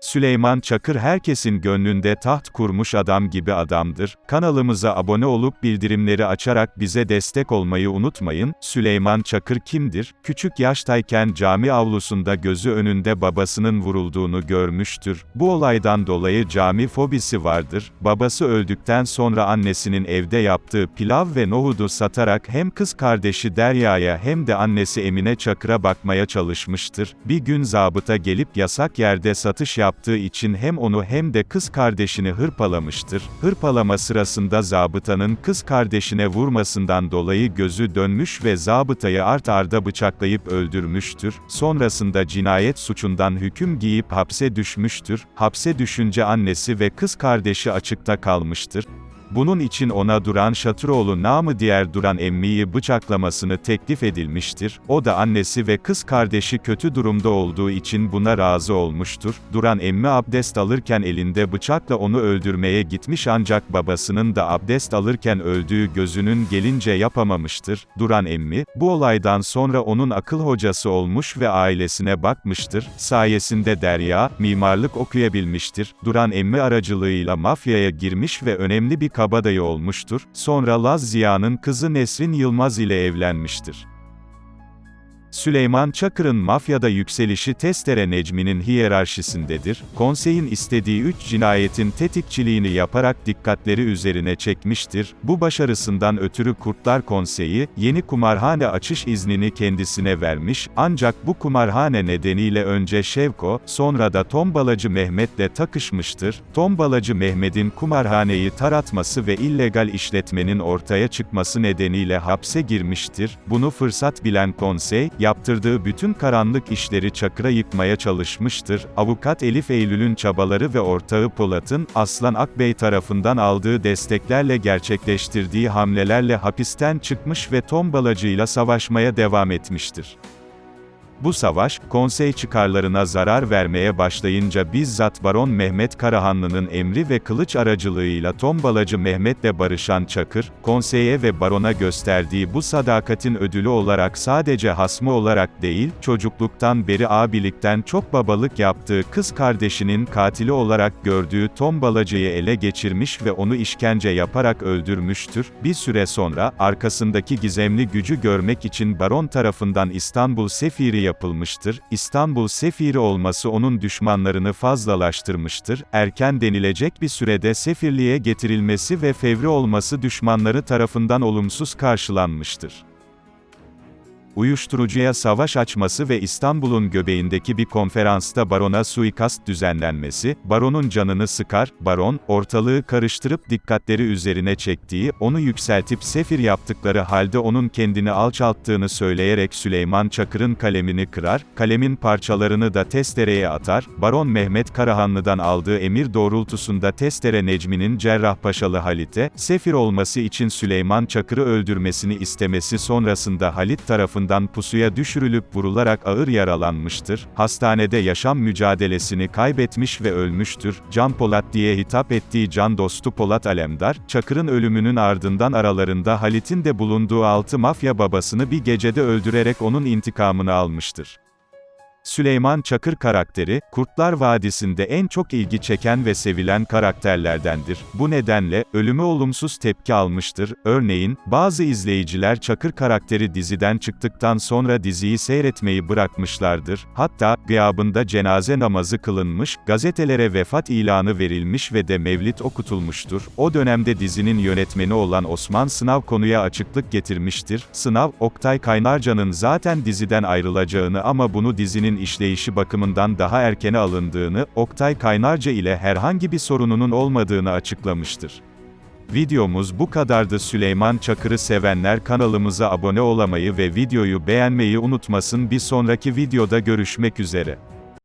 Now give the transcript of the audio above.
Süleyman Çakır herkesin gönlünde taht kurmuş adam gibi adamdır. Kanalımıza abone olup bildirimleri açarak bize destek olmayı unutmayın. Süleyman Çakır kimdir? Küçük yaştayken cami avlusunda gözü önünde babasının vurulduğunu görmüştür. Bu olaydan dolayı cami fobisi vardır. Babası öldükten sonra annesinin evde yaptığı pilav ve nohudu satarak hem kız kardeşi Derya'ya hem de annesi Emine Çakır'a bakmaya çalışmıştır. Bir gün zabıta gelip yasak yerde satış yaptığı için hem onu hem de kız kardeşini hırpalamıştır. Hırpalama sırasında zabıtanın kız kardeşine vurmasından dolayı gözü dönmüş ve zabıtayı art arda bıçaklayıp öldürmüştür. Sonrasında cinayet suçundan hüküm giyip hapse düşmüştür. Hapse düşünce annesi ve kız kardeşi açıkta kalmıştır. Bunun için ona Duran Şatıroğlu namı diğer Duran emmiyi bıçaklamasını teklif edilmiştir. O da annesi ve kız kardeşi kötü durumda olduğu için buna razı olmuştur. Duran emmi abdest alırken elinde bıçakla onu öldürmeye gitmiş ancak babasının da abdest alırken öldüğü gözünün gelince yapamamıştır. Duran emmi, bu olaydan sonra onun akıl hocası olmuş ve ailesine bakmıştır. Sayesinde Derya, mimarlık okuyabilmiştir. Duran emmi aracılığıyla mafyaya girmiş ve önemli bir kabadayı olmuştur. Sonra Laz Ziya'nın kızı Nesrin Yılmaz ile evlenmiştir. Süleyman Çakır'ın mafyada yükselişi Testere Necmi'nin hiyerarşisindedir. Konseyin istediği üç cinayetin tetikçiliğini yaparak dikkatleri üzerine çekmiştir. Bu başarısından ötürü Kurtlar Konseyi, yeni kumarhane açış iznini kendisine vermiş, ancak bu kumarhane nedeniyle önce Şevko, sonra da Tombalacı Mehmet'le takışmıştır. Tombalacı Mehmet'in kumarhaneyi taratması ve illegal işletmenin ortaya çıkması nedeniyle hapse girmiştir. Bunu fırsat bilen konsey, yaptırdığı bütün karanlık işleri Çakır'a yıkmaya çalışmıştır. Avukat Elif Eylül'ün çabaları ve ortağı Polat'ın, Aslan Akbey tarafından aldığı desteklerle gerçekleştirdiği hamlelerle hapisten çıkmış ve tombalacıyla savaşmaya devam etmiştir. Bu savaş, konsey çıkarlarına zarar vermeye başlayınca bizzat Baron Mehmet Karahanlı'nın emri ve kılıç aracılığıyla tombalacı Mehmet'le barışan Çakır, konseye ve barona gösterdiği bu sadakatin ödülü olarak sadece hasmı olarak değil, çocukluktan beri abilikten çok babalık yaptığı kız kardeşinin katili olarak gördüğü tombalacıyı ele geçirmiş ve onu işkence yaparak öldürmüştür. Bir süre sonra, arkasındaki gizemli gücü görmek için baron tarafından İstanbul Sefiri yapılmıştır. İstanbul Sefiri olması onun düşmanlarını fazlalaştırmıştır. Erken denilecek bir sürede sefirliğe getirilmesi ve fevri olması düşmanları tarafından olumsuz karşılanmıştır uyuşturucuya savaş açması ve İstanbul'un göbeğindeki bir konferansta barona suikast düzenlenmesi, baronun canını sıkar, baron, ortalığı karıştırıp dikkatleri üzerine çektiği, onu yükseltip sefir yaptıkları halde onun kendini alçalttığını söyleyerek Süleyman Çakır'ın kalemini kırar, kalemin parçalarını da testereye atar, baron Mehmet Karahanlı'dan aldığı emir doğrultusunda testere Necmi'nin Cerrahpaşalı Halit'e, sefir olması için Süleyman Çakır'ı öldürmesini istemesi sonrasında Halit tarafından tarafından pusuya düşürülüp vurularak ağır yaralanmıştır. Hastanede yaşam mücadelesini kaybetmiş ve ölmüştür. Can Polat diye hitap ettiği can dostu Polat Alemdar, Çakır'ın ölümünün ardından aralarında Halit'in de bulunduğu altı mafya babasını bir gecede öldürerek onun intikamını almıştır. Süleyman Çakır karakteri, Kurtlar Vadisi'nde en çok ilgi çeken ve sevilen karakterlerdendir. Bu nedenle, ölümü olumsuz tepki almıştır. Örneğin, bazı izleyiciler Çakır karakteri diziden çıktıktan sonra diziyi seyretmeyi bırakmışlardır. Hatta, gıyabında cenaze namazı kılınmış, gazetelere vefat ilanı verilmiş ve de mevlit okutulmuştur. O dönemde dizinin yönetmeni olan Osman Sınav konuya açıklık getirmiştir. Sınav, Oktay Kaynarca'nın zaten diziden ayrılacağını ama bunu dizinin işleyişi bakımından daha erkene alındığını, Oktay Kaynarca ile herhangi bir sorununun olmadığını açıklamıştır. Videomuz bu kadardı Süleyman Çakır'ı sevenler kanalımıza abone olamayı ve videoyu beğenmeyi unutmasın bir sonraki videoda görüşmek üzere.